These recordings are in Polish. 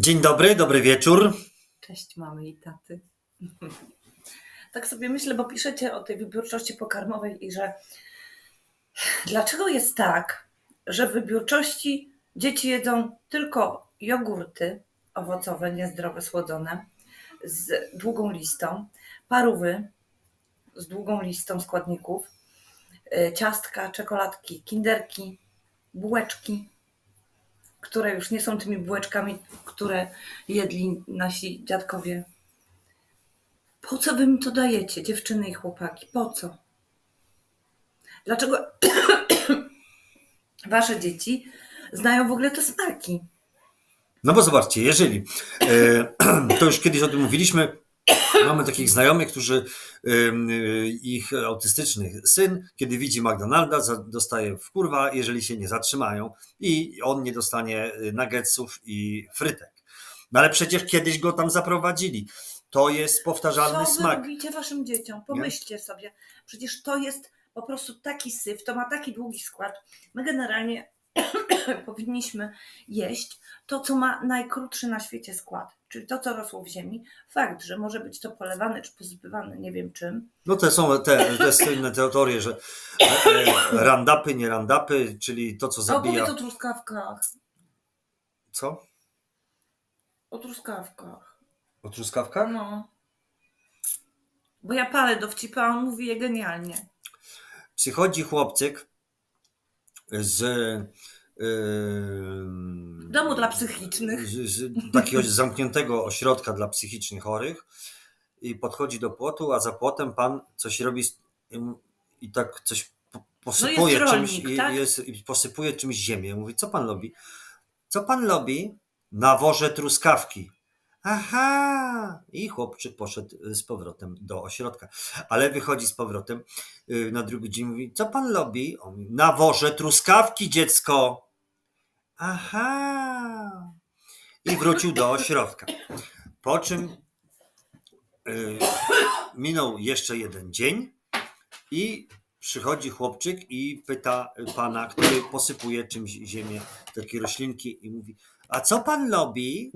Dzień dobry, dobry wieczór. Cześć mamy i taty. Tak sobie myślę, bo piszecie o tej wybiórczości pokarmowej i że dlaczego jest tak, że w wybiórczości dzieci jedzą tylko jogurty owocowe, niezdrowe, słodzone, z długą listą, parówy z długą listą składników, y, ciastka, czekoladki, kinderki, bułeczki, które już nie są tymi bułeczkami, które jedli nasi dziadkowie. Po co wy mi to dajecie, dziewczyny i chłopaki? Po co? Dlaczego wasze dzieci znają w ogóle te smaki? No bo zobaczcie, jeżeli e, to już kiedyś o tym mówiliśmy, mamy takich znajomych, którzy e, ich autystyczny syn, kiedy widzi McDonalda, dostaje w kurwa, jeżeli się nie zatrzymają i on nie dostanie e, nuggetsów i frytek. No ale przecież kiedyś go tam zaprowadzili. To jest powtarzalny Co smak. robicie waszym dzieciom? Pomyślcie sobie. Przecież to jest po prostu taki syf, to ma taki długi skład. My generalnie powinniśmy jeść to, co ma najkrótszy na świecie skład, czyli to, co rosło w ziemi. Fakt, że może być to polewane czy posypywane nie wiem czym. No to są te, te słynne teorie, że e, e, randapy, nie randapy, czyli to, co A zabija. opowiedz o truskawkach. Co? O truskawkach. O truskawkach? No. Bo ja palę dowcipy, a on mówi je genialnie. Przychodzi chłopcyk z W domu dla psychicznych. z, z takiego zamkniętego ośrodka dla psychicznie chorych i podchodzi do płotu, a za płotem pan coś robi i tak coś po- posypuje No jest czymś rolnik, i, tak? jest, i posypuje czymś ziemię. Mówi, co pan robi? Co pan robi? Nawożę truskawki. Aha! I chłopczyk poszedł z powrotem do ośrodka. Ale wychodzi z powrotem y, na drugi dzień mówi, co pan robi? On mówi, truskawki, dziecko. Aha! I wrócił do ośrodka. Po czym y, minął jeszcze jeden dzień i przychodzi chłopczyk i pyta pana, który posypuje czymś ziemię, takie roślinki i mówi, a co pan robi?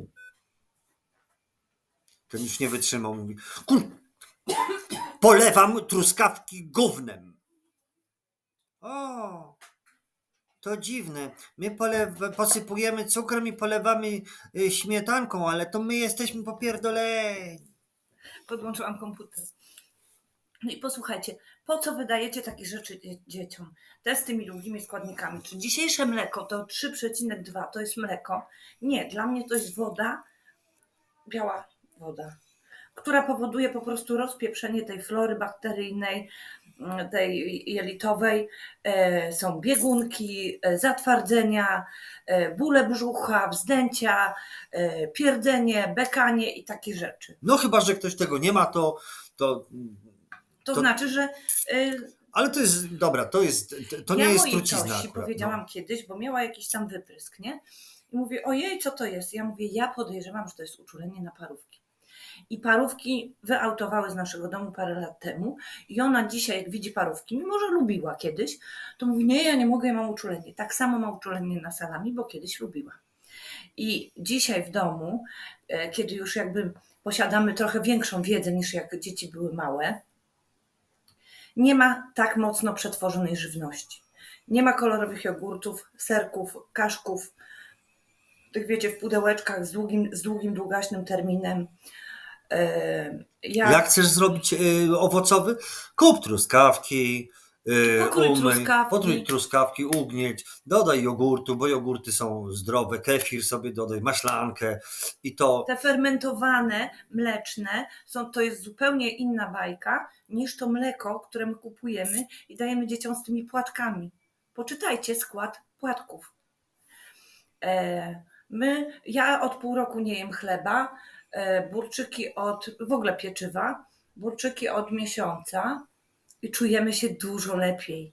Ten już nie wytrzymał, mówi, kur... polewam truskawki gównem. O, to dziwne. My posypujemy cukrem i polewamy y, śmietanką, ale to my jesteśmy popierdoleni. Podłączyłam komputer. No i posłuchajcie, po co wydajecie takie rzeczy dzie- dzieciom? Te z tymi długimi składnikami. Czy dzisiejsze mleko to 3,2 to jest mleko? Nie, dla mnie to jest woda, biała woda, która powoduje po prostu rozpieprzenie tej flory bakteryjnej, mm, tej jelitowej. E, Są biegunki, e, zatwardzenia, e, bóle brzucha, wzdęcia, pierdzenie, bekanie i takie rzeczy. No chyba, że ktoś tego nie ma, to... to To, To- znaczy, że y, ale to jest, dobra, to jest, to nie ja jest trucizna Tosi akurat. powiedziałam No. kiedyś, bo miała jakiś tam wyprysk, nie? I mówię, ojej, co to jest? Ja mówię, ja podejrzewam, że to jest uczulenie na parówki. I parówki wyautowały z naszego domu parę lat temu i ona dzisiaj, jak widzi parówki, mimo że lubiła kiedyś, to mówi, nie, ja nie mogę, ja mam uczulenie. Tak samo ma uczulenie na salami, bo kiedyś lubiła. I dzisiaj w domu, e, kiedy już jakby posiadamy trochę większą wiedzę niż jak dzieci były małe, nie ma tak mocno przetworzonej żywności. Nie ma kolorowych jogurtów, serków, kaszków, tych wiecie, w pudełeczkach z długim, z długim długaśnym terminem. E, Ja, Jak chcesz zrobić y, owocowy? Kup truskawki, y, Pokrój umyj, truskawki. potrój truskawki, ugnieć, dodaj jogurtu, bo jogurty są zdrowe, kefir sobie dodaj, maślankę i to te fermentowane, mleczne, są, to jest zupełnie inna bajka niż to mleko, które my kupujemy i dajemy dzieciom z tymi płatkami. Poczytajcie skład płatków. E, my, ja od pół roku nie jem chleba, e, burczyki od, w ogóle pieczywa, burczyki od miesiąca i czujemy się dużo lepiej.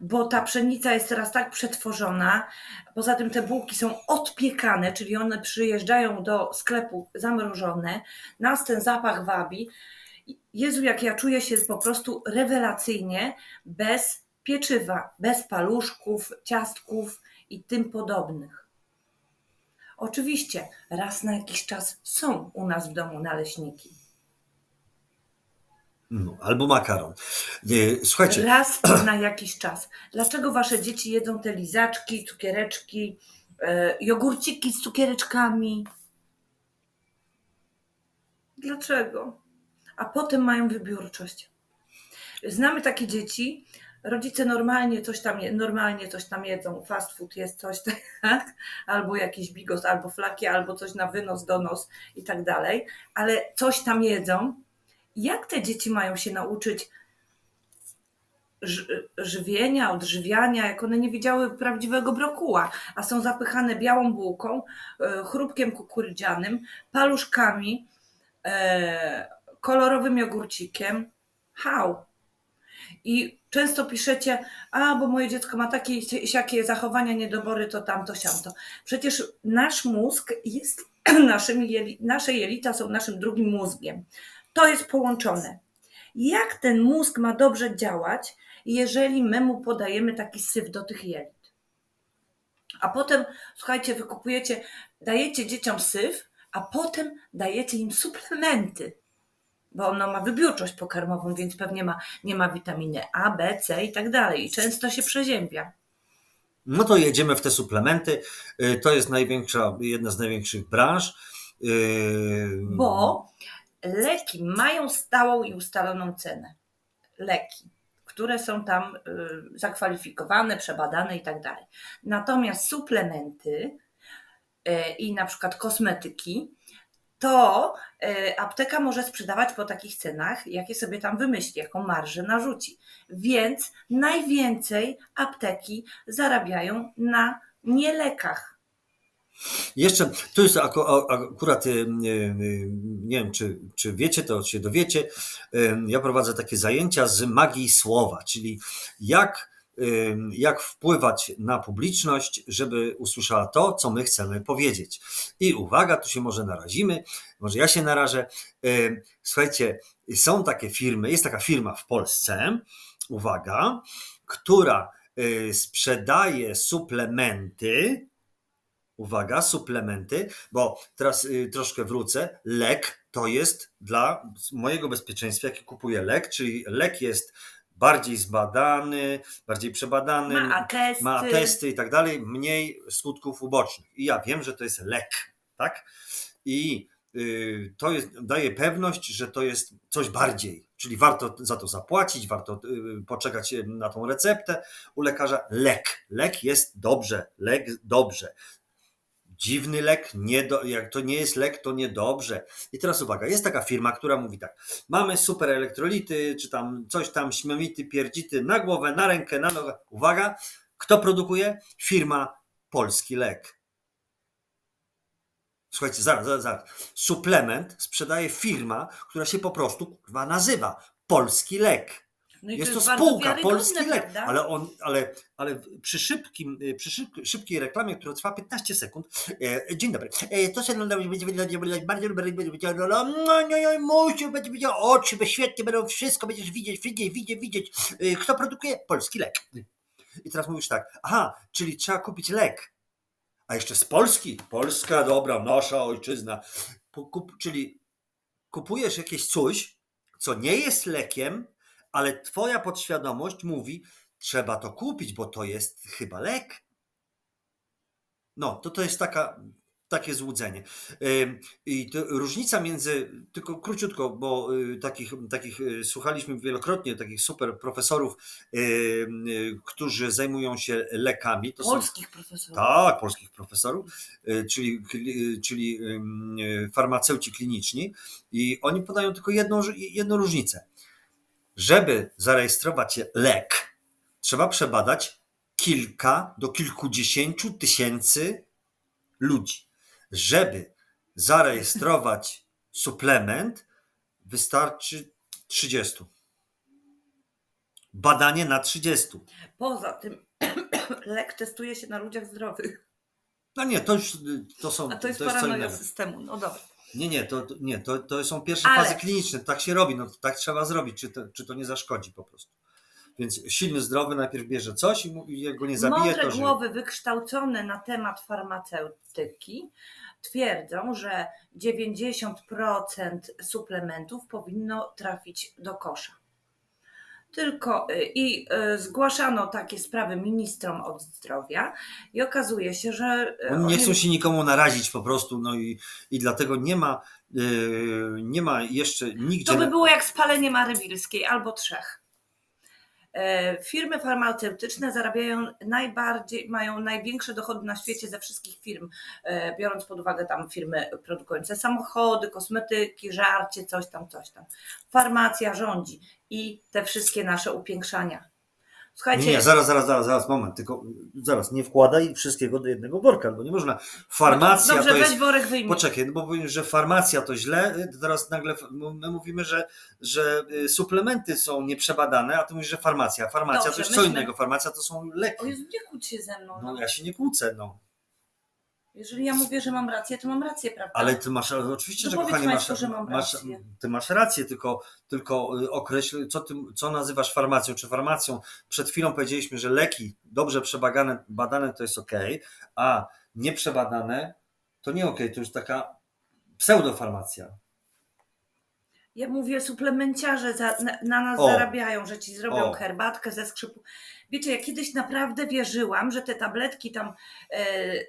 Bo ta pszenica jest teraz tak przetworzona, poza tym te bułki są odpiekane, czyli one przyjeżdżają do sklepu zamrożone, nas ten zapach wabi. Jezu, jak ja czuję się po prostu rewelacyjnie bez pieczywa, bez paluszków, ciastków i tym podobnych. Oczywiście, raz na jakiś czas są u nas w domu naleśniki. No, albo makaron. Słuchajcie, Raz na jakiś czas. Dlaczego wasze dzieci jedzą te lizaczki, cukiereczki, e, jogurciki z cukiereczkami? Dlaczego? A potem mają wybiórczość. Znamy takie dzieci, rodzice normalnie coś tam, je, normalnie coś tam jedzą, fast food jest coś tak, albo jakiś bigos, albo flaki, albo coś na wynos, donos i tak dalej, ale coś tam jedzą. Jak te dzieci mają się nauczyć ży- żywienia, odżywiania, jak one nie widziały prawdziwego brokuła, a są zapychane białą bułką, e, chrupkiem kukurydzianym, paluszkami, e, kolorowym jogurcikiem. How? I często piszecie, a bo moje dziecko ma takie siakie zachowania, niedobory, to tamto, siamto. Przecież nasz mózg jest naszym, nasze jelita są naszym drugim mózgiem. To jest połączone. Jak ten mózg ma dobrze działać, jeżeli my mu podajemy taki syf do tych jelit? A potem, słuchajcie, wykupujecie, dajecie dzieciom syf, a potem dajecie im suplementy bo ono ma wybiórczość pokarmową, więc pewnie ma, nie ma witaminy A, B, C i tak dalej. I często się przeziębia. no to jedziemy w te suplementy. Y, To jest największa, jedna z największych branż. Y, Bo leki mają stałą i ustaloną cenę. Leki, które są tam y, zakwalifikowane, przebadane i tak dalej. Natomiast suplementy i na przykład kosmetyki, to y, apteka może sprzedawać po takich cenach, jakie sobie tam wymyśli, jaką marżę narzuci. Więc najwięcej apteki zarabiają na nielekach. Jeszcze, tu jest akurat, y, y, nie wiem, czy, czy wiecie to, się dowiecie, y, ja prowadzę takie zajęcia z magii słowa, czyli jak, jak wpływać na publiczność, żeby usłyszała to, co my chcemy powiedzieć. I uwaga, tu się może narazimy, może ja się narażę. Słuchajcie, są takie firmy, jest taka firma w Polsce, uwaga, która y, sprzedaje suplementy, uwaga, suplementy, bo teraz y, troszkę wrócę. Lek to jest dla mojego bezpieczeństwa, jaki kupuję lek, czyli lek jest bardziej zbadany, bardziej przebadany, Ma atesty. ma testy i tak dalej, mniej skutków ubocznych. I ja wiem, że to jest lek, tak? I y, to jest, daje pewność, że to jest coś bardziej, czyli warto za to zapłacić, warto y, poczekać y, na tą receptę u lekarza. Lek. Lek jest dobrze, lek dobrze. Dziwny lek, nie do, jak to nie jest lek, to niedobrze. I teraz uwaga, jest taka firma, która mówi tak, mamy super elektrolity, czy tam coś tam, śmiemity, pierdzity, na głowę, na rękę, na nogę. Uwaga, kto produkuje? Firma Polski Lek. Słuchajcie, zaraz, zaraz, zaraz. Suplement sprzedaje firma, która się po prostu kurwa nazywa Polski Lek. No Jest to bardzo spółka, polski lek, ale, on, ale, ale przy, szybkim, przy szyb, szybkiej reklamie, która trwa 15 sekund. E, dzień dobry. E, to się będzie będzie wyglądać no, no, musi, będzie widział oczy, świetnie będą wszystko, będziesz widzieć, widzieć, widzieć, widzieć. E, kto produkuje? Polski lek. I teraz mówisz tak, aha, czyli trzeba kupić lek. A jeszcze z Polski? Polska, dobra, nasza ojczyzna. Kup, czyli kupujesz jakieś coś, co nie jest lekiem, ale twoja podświadomość mówi, trzeba to kupić, bo to jest chyba lek. No, to to jest taka, takie złudzenie. I różnica między, tylko króciutko, bo y, takich, takich y, słuchaliśmy wielokrotnie, takich super profesorów, y, którzy zajmują się lekami. To są Polskich profesorów. tak, polskich profesorów, czyli, czyli farmaceuci kliniczni i oni podają tylko jedną, jedną różnicę. Żeby zarejestrować lek, trzeba przebadać kilka do kilkudziesięciu tysięcy ludzi. Żeby zarejestrować suplement, wystarczy 30. Badanie na 30. Poza tym lek testuje się na ludziach zdrowych. No nie, to już y, to są. A to jest paranoja innego. systemu. No dobra. Nie, nie, to, nie to, to są pierwsze Ale- fazy kliniczne, tak się robi, no tak trzeba zrobić, czy to, czy to nie zaszkodzi po prostu. Więc silny, zdrowy najpierw bierze coś i jak go nie zabije, Mądre to żyje. głowy wykształcone na temat farmaceutyki twierdzą, że 90% suplementów powinno trafić do kosza. Tylko y, i y, zgłaszano takie sprawy ministrom od zdrowia i okazuje się, że y, Oni nie chcą się nikomu narazić po prostu, no i, i dlatego nie ma, nie ma jeszcze nigdzie... To by było jak spalenie Mary Wilskiej albo trzech. E, Firmy farmaceutyczne zarabiają najbardziej, mają największe dochody na świecie ze wszystkich firm, e, biorąc pod uwagę tam firmy produkujące samochody, kosmetyki, żarcie, coś tam, coś tam. Farmacja rządzi i te wszystkie nasze upiększania. Słuchajcie, Nie, nie, zaraz, zaraz, zaraz, zaraz, moment, tylko zaraz, nie wkładaj wszystkiego do jednego worka, bo nie można. Farmacja dobrze, to jest... weź worek wyjmij. Poczekaj, no bo powiem, że farmacja to źle, y, teraz nagle my mówimy, że, że y, suplementy są nieprzebadane, a ty mówisz, że farmacja. Farmacja Dobrze, to jest co myśmy- innego, farmacja to są O leki. Jezu, nie kłóć się ze mną. No No. ja się nie kłócę, no. Jeżeli ja mówię, że mam rację, to mam rację, prawda? Ale ty masz, oczywiście, No że kochanie, masz, że mam masz, rację. ty masz rację, tylko, tylko y, określ, co, ty, co nazywasz farmacją, czy farmacją. Przed chwilą powiedzieliśmy, że leki dobrze przebadane badane to jest ok, a nieprzebadane to nie ok, to już taka pseudofarmacja. Ja mówię, suplemenciarze za, na, na nas O. zarabiają, że ci zrobią O. herbatkę ze skrzypu. Wiecie, ja kiedyś naprawdę wierzyłam, że te tabletki tam, e,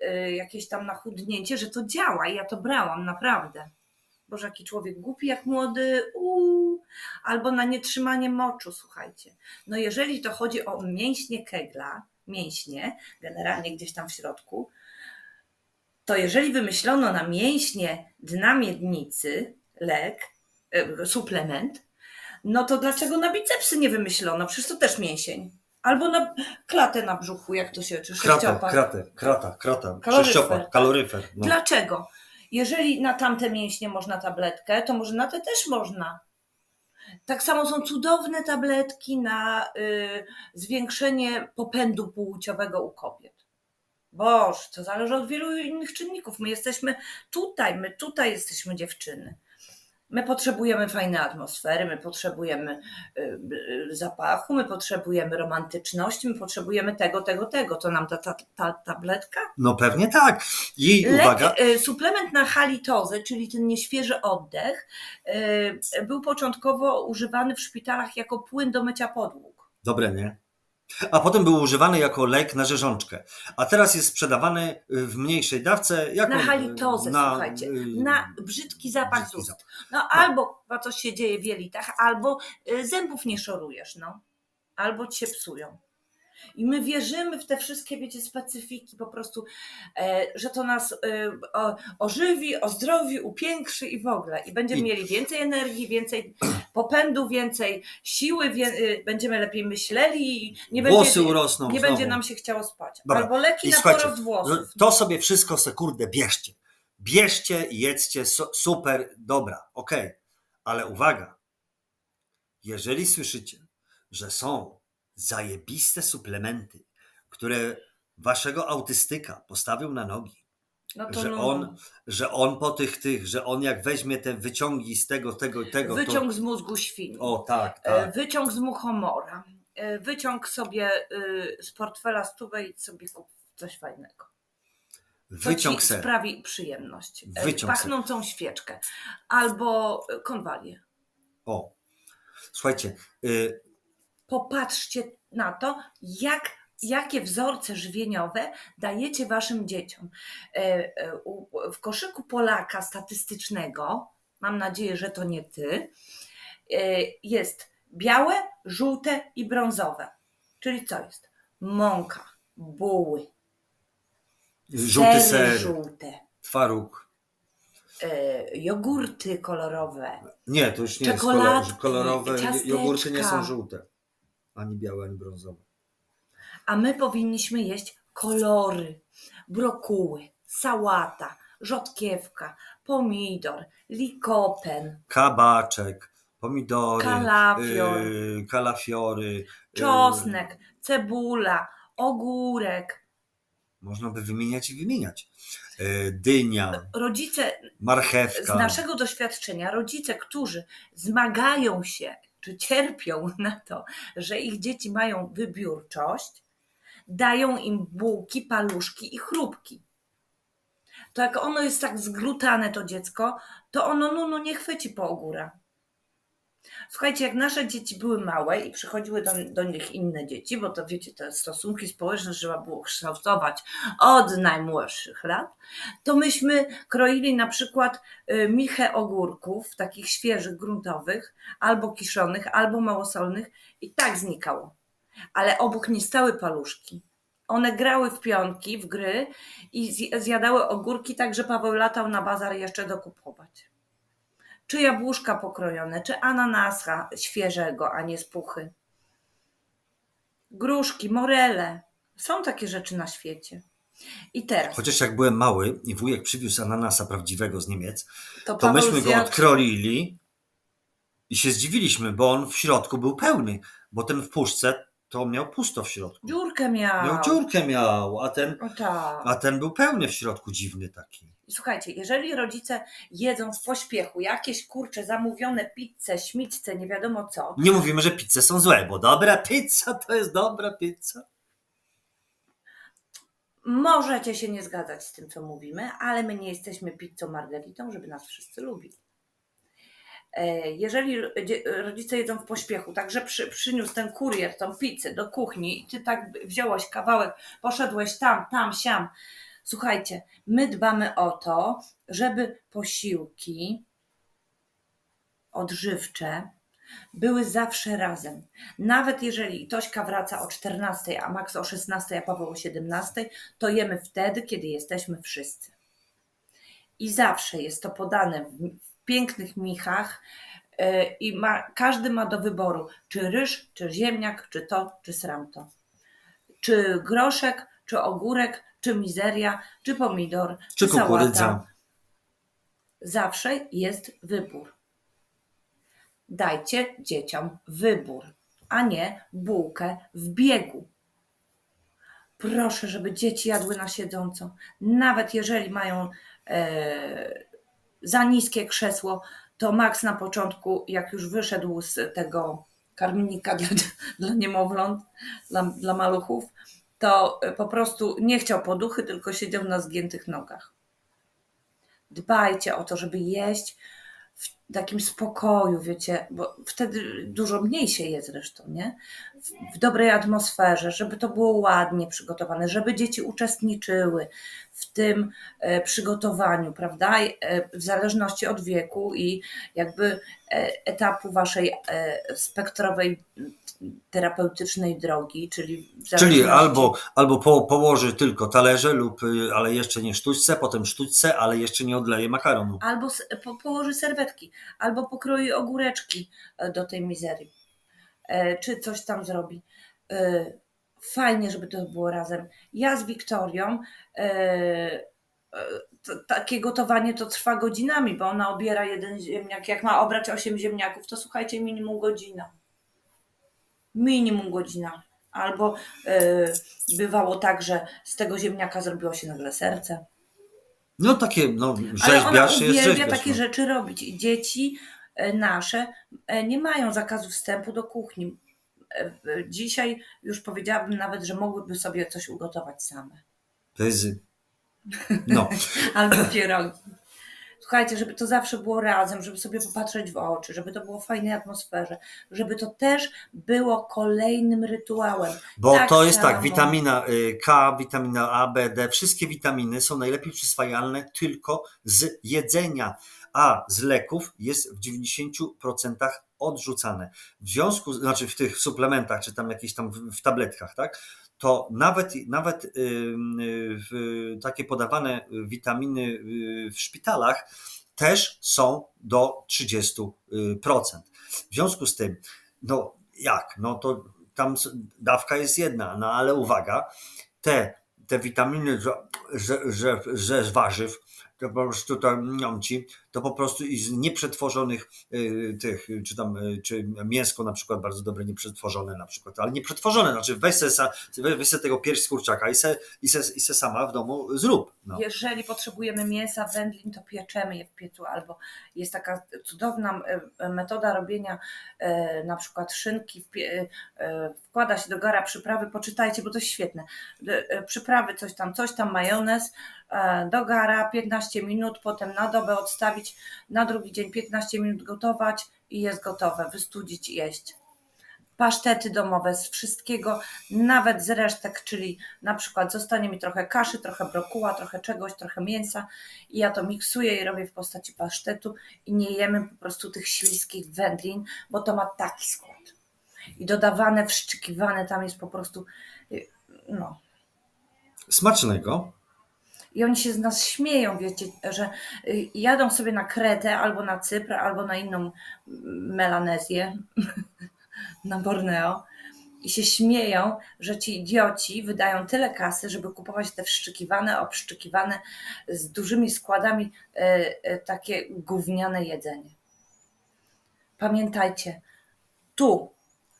e, jakieś tam na chudnięcie, że to działa i ja to brałam, naprawdę. Boże, jaki człowiek głupi jak młody, uuu. albo na nietrzymanie moczu, słuchajcie. No jeżeli to chodzi o mięśnie kegla, mięśnie, generalnie gdzieś tam w środku, to jeżeli wymyślono na mięśnie dna miednicy lek, suplement, no to dlaczego na bicepsy nie wymyślono? Przecież to też mięsień. Albo na klatę na brzuchu, jak to się, czy Kratę, sześciopak. kratę, krata, krata, Kaloryfer. sześciopak, kaloryfer. No. Dlaczego? Jeżeli na tamte mięśnie można tabletkę, to może na te też można. Tak samo są cudowne tabletki na y, zwiększenie popędu płciowego u kobiet. Boż, to zależy od wielu innych czynników. My jesteśmy tutaj, my tutaj jesteśmy dziewczyny. My potrzebujemy fajnej atmosfery, my potrzebujemy y, y, zapachu, my potrzebujemy romantyczności, my potrzebujemy tego, tego, tego. To nam ta, ta, ta tabletka? no pewnie tak. I Lek, uwaga, y, suplement na halitozę, czyli ten nieświeży oddech, był początkowo używany w szpitalach jako płyn do mycia podłóg. dobre, nie? A potem był używany jako lek na rzeżączkę. A teraz jest sprzedawany y, w mniejszej dawce jako Na halitozę, na, słuchajcie, y, na brzydki zapach brzydki zapach. No albo chyba coś się dzieje w jelitach, albo y, zębów nie szorujesz, no. Albo ci się psują. I my wierzymy w te wszystkie, wiecie, specyfiki po prostu, e, że to nas e, o, ożywi, ozdrowi, upiększy i w ogóle. I będziemy I- mieli więcej energii, więcej popędu, więcej siły, wie, y, będziemy lepiej myśleli i nie Włosy będzie, urosną nie znowu. będzie nam się chciało spać. Dobra. Albo leki I na porost włosów. To sobie wszystko se kurde bierzcie. Bierzcie i jedzcie, su- super, dobra, okej. Ale uwaga, jeżeli słyszycie, że są zajebiste suplementy, które waszego autystyka postawił na nogi, No to że no, on, że on po tych tych, że on jak weźmie te wyciągi z tego, tego, tego, wyciąg z mózgu świni. to... O tak, E, tak. Wyciąg z muchomora. E, Wyciąg sobie y, z portfela stówę i sobie kup coś fajnego. Wyciąg ci se. sprawi przyjemność. E, Wyciąg se. Pachnącą świeczkę. Albo e, konwalię. O. Słuchajcie, y, Popatrzcie na to, jak, jakie wzorce żywieniowe dajecie waszym dzieciom. E, e, W koszyku Polaka statystycznego, mam nadzieję, że to nie ty, e, jest białe, żółte i brązowe. Czyli co jest? Mąka, buły, żółty ser, żółte, twaróg. jogurty kolorowe, Nie, to już nie kolorowe. ciasteczka. Jogurty nie są żółte. Ani białe, ani brązowe. a my powinniśmy jeść kolory, brokuły, sałata, rzodkiewka, pomidor, likopen, Kabaczek, pomidory, Kalafior. y, kalafiory. y, czosnek, cebula, ogórek. Można by wymieniać i wymieniać. Y, dynia, Rodzice, z marchewka. naszego doświadczenia, rodzice, którzy zmagają się czy cierpią na to, że ich dzieci mają wybiórczość, dają im bułki, paluszki i chrupki. To jak ono jest tak zglutane, to dziecko, to ono no, no nie chwyci po ogóra. Słuchajcie, jak nasze dzieci były małe i przychodziły do, do nich inne dzieci, bo to wiecie, te stosunki społeczne trzeba było kształtować od najmłodszych lat, to myśmy kroili na przykład y, michę ogórków, takich świeżych, gruntowych, albo kiszonych, albo małosolnych i tak znikało. Ale obok nie stały paluszki. One grały w pionki, w gry i zj- zjadały ogórki tak, że Paweł latał na bazar jeszcze dokupować. Czy jabłuszka pokrojone, czy ananasa świeżego, a nie z puchy. Gruszki, morele. Są takie rzeczy na świecie. I teraz, Chociaż jak byłem mały i wujek przywiózł ananasa prawdziwego z Niemiec, to, to myśmy go zjadł- odkroili i się zdziwiliśmy, bo on w środku był pełny, bo ten w puszce to miał pusto w środku. Dziurkę miał. Miał dziurkę miał, a ten, O tak. a ten był pełny w środku, dziwny taki. Słuchajcie, jeżeli rodzice jedzą w pośpiechu jakieś kurcze zamówione pizze, śmicce, nie wiadomo co, Nie mówimy, że pizze są złe, bo dobra pizza to jest dobra pizza. możecie się nie zgadzać z tym, co mówimy, ale my nie jesteśmy pizzą margaritą, żeby nas wszyscy lubili. E, Jeżeli rodzice jedzą w pośpiechu, także przy, przyniósł ten kurier tą pizzę do kuchni i ty tak wziąłeś kawałek, poszedłeś tam, tam, siam. Słuchajcie, my dbamy o to, żeby posiłki odżywcze były zawsze razem. Nawet jeżeli Tośka wraca o 14, a Max o 16, a Paweł o 17, to jemy wtedy, kiedy jesteśmy wszyscy. I zawsze jest to podane w pięknych michach yy, i ma, każdy ma do wyboru, czy ryż, czy ziemniak, czy to, czy sramto. Czy groszek, czy ogórek, czy mizeria, czy pomidor, Czy sałata. kukurydza. Zawsze jest wybór. Dajcie dzieciom wybór, a nie bułkę w biegu. Proszę, żeby dzieci jadły na siedząco. Nawet jeżeli mają e, za niskie krzesło, to Max na początku, jak już wyszedł z tego karmnika dla, dla niemowląt, dla, dla maluchów, to po prostu nie chciał poduchy, tylko siedział na zgiętych nogach. Dbajcie o to, żeby jeść w takim spokoju, wiecie, bo wtedy dużo mniej się je zresztą, nie? W, w dobrej atmosferze, żeby to było ładnie przygotowane, żeby dzieci uczestniczyły w tym e, przygotowaniu, prawda? E, w zależności od wieku i jakby e, etapu waszej e, spektrowej terapeutycznej drogi, czyli Czyli albo, albo po, położy tylko talerze lub, y, ale jeszcze nie sztućce, potem sztućce, ale jeszcze nie odleje makaronu. albo po, położy serwetki, albo pokroi ogóreczki e, do tej mizerii, e, czy coś tam zrobi. E, Fajnie, żeby to było razem. Ja z Wiktorią, to, takie gotowanie to trwa godzinami, bo ona obiera jeden ziemniak. Jak ma obrać 8 ziemniaków, to słuchajcie, minimum godzina. Minimum godzina. Albo e, bywało tak, że z tego ziemniaka zrobiło się nagle serce. No takie, no Ale ona rzeźbiarz jest rzeźbiarz. takie no. rzeczy robić. I dzieci e, nasze e, nie mają zakazu wstępu do kuchni. Dzisiaj już powiedziałabym nawet, że mogłyby sobie coś ugotować same. To jest... No, Albo pierogi. Słuchajcie, żeby to zawsze było razem, żeby sobie popatrzeć w oczy, żeby to było w fajnej atmosferze, żeby to też było kolejnym rytuałem. bo Tak to jest tak, samo. witamina y, K, witamina A, B, D, wszystkie witaminy są najlepiej przyswajalne tylko z jedzenia, a z leków jest w 90% odrzucane. W związku, znaczy w tych suplementach, czy tam jakieś tam w, w tabletkach, tak? To nawet, nawet y, w, takie podawane witaminy y, w szpitalach też są do 30%. W związku z tym, no jak? No to tam dawka jest jedna, no ale uwaga, te, te witaminy że, że, że, z warzyw to po prostu to mią ci, to po prostu i z nieprzetworzonych y, tych, y, czy tam, y, czy mięsko na przykład bardzo dobre, nieprzetworzone na przykład, ale nieprzetworzone, znaczy weź se, tego pierś z kurczaka i se, i, se, i se sama w domu zrób. No. Jeżeli potrzebujemy mięsa, wędlin, to pieczemy je w piecu, albo jest taka cudowna e, metoda robienia na przykład szynki, wkłada się do gara przyprawy, poczytajcie, bo to jest świetne. Przyprawy, coś tam, coś tam, majonez, do gara 15 minut, potem na dobę odstawić, na drugi dzień 15 minut gotować i jest gotowe, wystudzić i jeść. Pasztety domowe z wszystkiego, nawet z resztek, czyli na przykład zostanie mi trochę kaszy, trochę brokuła, trochę czegoś, trochę mięsa i ja to miksuję i robię w postaci pasztetu i nie jemy po prostu tych śliskich wędlin, bo to ma taki skład. I dodawane, wszczykiwane tam jest po prostu, y, no. Smacznego. I oni się z nas śmieją, wiecie, że y, jadą sobie na Kretę albo na Cypr, albo na inną mm, Melanezję, na Borneo i się śmieją, że ci idioci wydają tyle kasy, żeby kupować te wszczykiwane, obszczykiwane z dużymi składami e, e, takie gówniane jedzenie. Pamiętajcie, tu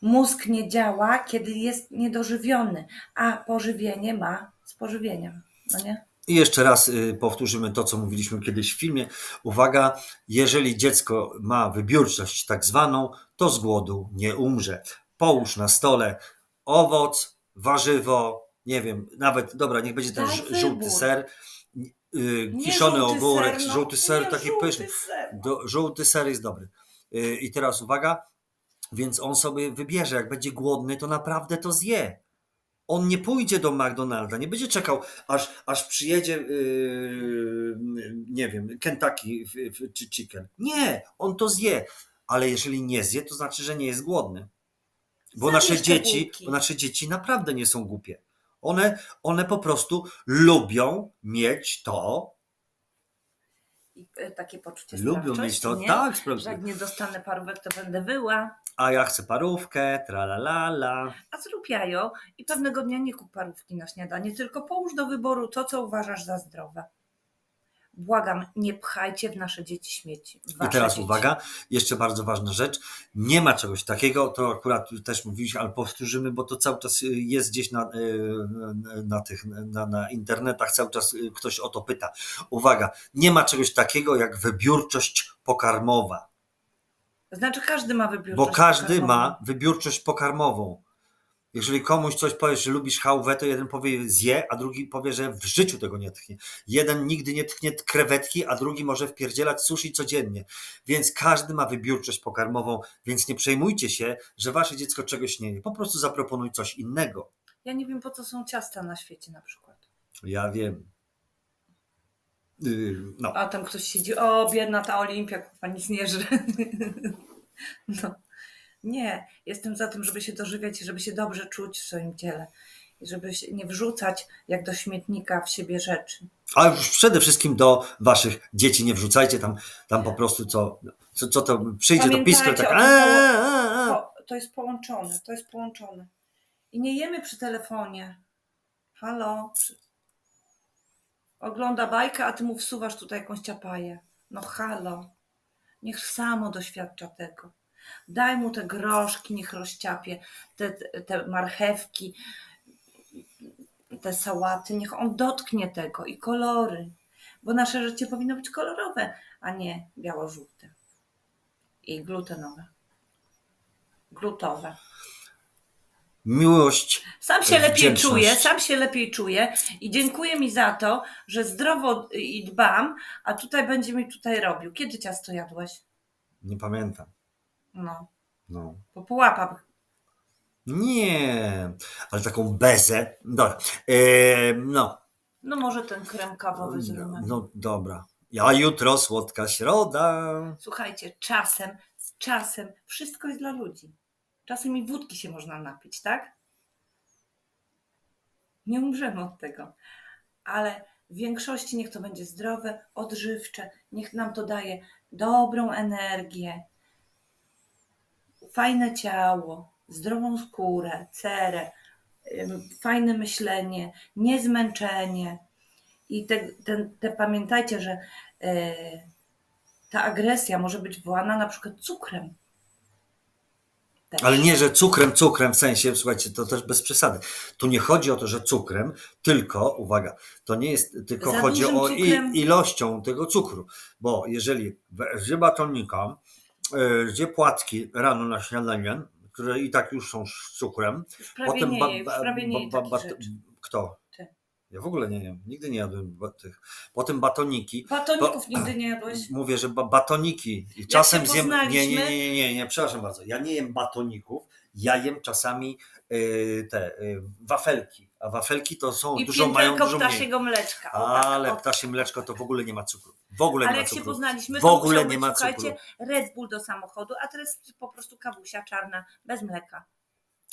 mózg nie działa, kiedy jest niedożywiony, a pożywienie ma z pożywieniem, no nie? I jeszcze raz y, powtórzymy to, co mówiliśmy kiedyś w filmie. Uwaga, jeżeli dziecko ma wybiórczość tak zwaną, to z głodu nie umrze. Połóż na stole owoc, warzywo, nie wiem, nawet, dobra, niech będzie ten Daj żółty wybór. ser, y, Nie kiszony żółty ogórek, ser, no, żółty ser taki żółty pyszny. ser. Do, żółty ser jest dobry. Y, I teraz uwaga, więc on sobie wybierze, jak będzie głodny, to naprawdę to zje. On nie pójdzie do McDonalda, nie będzie czekał, aż, aż przyjedzie, yy, nie wiem, Kentucky czy chicken. Nie, on to zje. Ale jeżeli nie zje, to znaczy, że nie jest głodny. Bo Zabierz nasze dzieci, bo nasze dzieci naprawdę nie są głupie. One, one po prostu lubią mieć to, I e, takie poczucie lubią mieć to, nie? tak, Że sprawdza. jak nie dostanę parówek, to będę wyła. A ja chcę parówkę, tralalala. A zrób jajo i pewnego dnia nie kup parówki na śniadanie, tylko połóż do wyboru to, co uważasz za zdrowe. Błagam, nie pchajcie w nasze dzieci śmieci. I teraz dzieci. uwaga, jeszcze bardzo ważna rzecz. Nie ma czegoś takiego, to akurat też mówiliśmy, ale powtórzymy, bo to cały czas y, jest gdzieś na, y, na tych, na, na internetach, cały czas y, ktoś o to pyta. Uwaga, nie ma czegoś takiego jak wybiórczość pokarmowa, Znaczy każdy ma wybiórczość. bo każdy pokarmową. ma wybiórczość pokarmową. Jeżeli komuś coś powiesz, że lubisz chałwę, to jeden powie zje, a drugi powie, że w życiu tego nie tchnie. Jeden nigdy nie tchnie krewetki, a drugi może wpierdzielać sushi codziennie. Więc każdy ma wybiórczość pokarmową, więc nie przejmujcie się, że wasze dziecko czegoś nie je. Po prostu zaproponuj coś innego. Ja nie wiem, po co są ciasta na świecie na przykład. Ja wiem. Yy, No. A tam ktoś siedzi, o biedna ta Olimpia, kurwa, nic nie żre. No. Nie, jestem za tym, żeby się dożywiać i żeby się dobrze czuć w swoim ciele. I żeby się nie wrzucać jak do śmietnika w siebie rzeczy. A już przede wszystkim do waszych dzieci nie wrzucajcie tam, tam po prostu co, co, co to przyjdzie do Pamiętajcie tak. o tym. Po, to jest połączone, to jest połączone. I nie jemy przy telefonie. Halo? Ogląda bajkę, a ty mu wsuwasz tutaj jakąś ciapaję. No halo. Niech samo doświadcza tego. Daj mu te groszki, niech rozciapie, te, te- marchewki, te sałaty, niech on dotknie tego i kolory. Bo nasze życie powinno być kolorowe, a nie biało-żółte. I glutenowe. Glutowe. Miłość Sam się lepiej czuję, sam się lepiej czuję i dziękuję mi za to, że zdrowo i dbam, a tutaj będzie mi tutaj robił. Kiedy ciasto jadłeś? Nie pamiętam. No, No. po pułapach. Nie, ale taką bezę. Dobra. E, no, No może ten krem kawowy zrobimy. no, dobra. Ja jutro słodka środa. Słuchajcie, czasem, z czasem wszystko jest dla ludzi. Czasem i wódki się można napić, tak? Nie umrzemy od tego. Ale w większości niech to będzie zdrowe, odżywcze, niech nam to daje dobrą energię, fajne ciało, zdrową skórę, cerę, fajne myślenie, niezmęczenie I te, ten, te pamiętajcie, że e, ta agresja może być wywołana na przykład cukrem. Też. Ale nie, że cukrem, cukrem, w sensie, słuchajcie, to też bez przesady. Tu nie chodzi o to, że cukrem, tylko, uwaga, to nie jest, tylko Za chodzi o cukrem. ilością tego cukru. Bo jeżeli zje batonika, y, zje płatki rano na śniadanie, które i tak już są z cukrem, Już prawie potem nie ba- je, ba- prawie nie je ba- ba-. Kto? Ty. Ja w ogóle nie jem, nigdy nie jadłem ba- tych. Potem batoniki, Batoników nigdy nie jadłeś? Mówię, że ba batoniki. I czasem zjem. Nie, nie, nie, nie, nie, nie, przepraszam bardzo. Ja nie jem batoników, ja jem czasami y, te y, wafelki. A wafelki to są I dużo mają dużo mniej. ptasiego mleczka. O, tak, Ale o. ptasie mleczko to w ogóle nie ma cukru. W ogóle Ale nie ma jak się cukru. poznaliśmy, W ogóle nie ma słuchajcie, cukru. Red Bull do samochodu, a teraz po prostu kawusia czarna, bez mleka.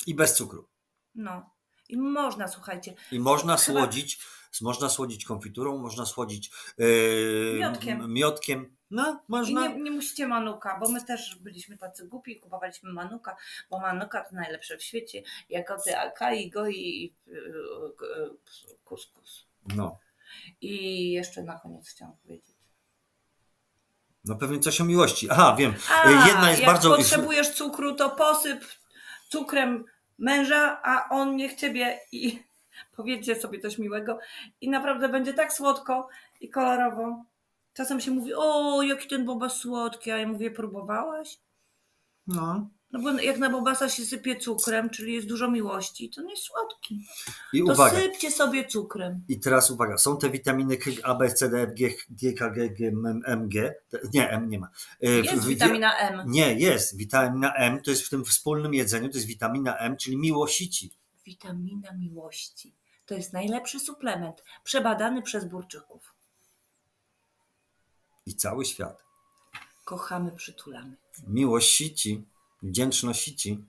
I bez cukru. No. I można, słuchajcie, I można Chyba- słodzić, można słodzić konfiturą, można słodzić yy, miodkiem. No, I można. nie, nie musicie manuka, bo my też byliśmy tacy głupi i kupowaliśmy manuka, bo manuka to najlepsze w świecie. Jagoty akai, goi i kuskus. No. I jeszcze na koniec chciałam powiedzieć. no pewnie coś o miłości. Aha, wiem. A, Jedna jest jak bardzo. potrzebujesz cukru, to posyp cukrem męża, a on niech ciebie i powiedzcie sobie coś miłego i naprawdę będzie tak słodko i kolorowo. Czasem się mówi, o jaki ten bobas słodki, a ja mówię, próbowałaś? No. No bo jak na bobasa się sypie cukrem, czyli jest dużo miłości, to nie jest słodki. I To uwaga. sypcie sobie cukrem. I teraz uwaga, są te witaminy K, A, B, C, D, F, G, D, K, G, G, M, M, G. Nie, M nie ma. E, w- Jest w- witamina M. Nie, jest. Witamina M to jest w tym wspólnym jedzeniu, to jest witamina M, czyli miłosici. Witamina miłości. To jest najlepszy suplement, przebadany przez Burczyków. I cały świat. Kochamy, przytulamy. Miłosici, wdzięczności.